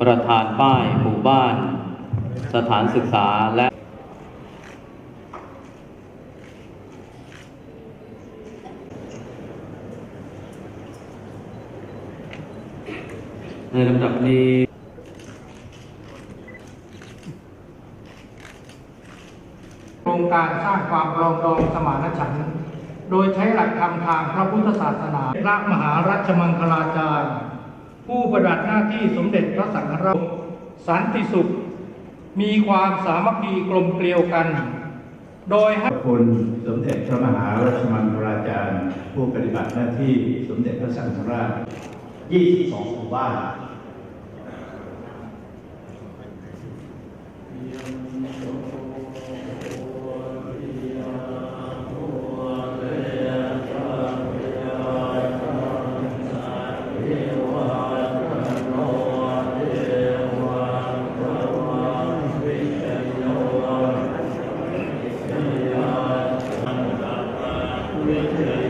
ประธานป้ายหมู่บ้าน สถานศึกษาและในลำดับนี้โครงการสร้างความปรองดองสมานฉันท์โดยใช้หลักธรรมทางพระพุทธศาสนา พระมหารัชมังคลาจารย์ ผู้ปฏิบัติหน้าที่สมเด็จพระสังฆราชสันติสุข มีความสามัคคีกลมเกลียวกัน โดยให้คุณสมเด็จพระมหาราชมังคลาจารย์ ผู้ปฏิบัติหน้าที่สมเด็จพระสังฆราช 22หมู่บ้าน หล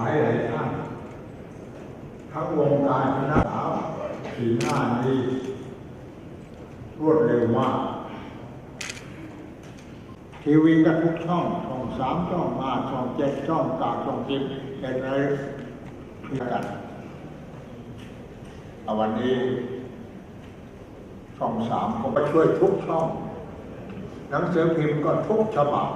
ายหลายท่านทั้งวงการคณะสาวสีหน้านี้รวดเร็วมาก ทีวีก็ทุกช่องช่องสามช่องห้าช่องเจ็ดช่องเก้าช่องสิบเป็นอะไรเพื่อกัน วันนี้ช่องสามผมไปช่วยทุกช่อง หนังสือพิมพ์ก็ทุกฉบับ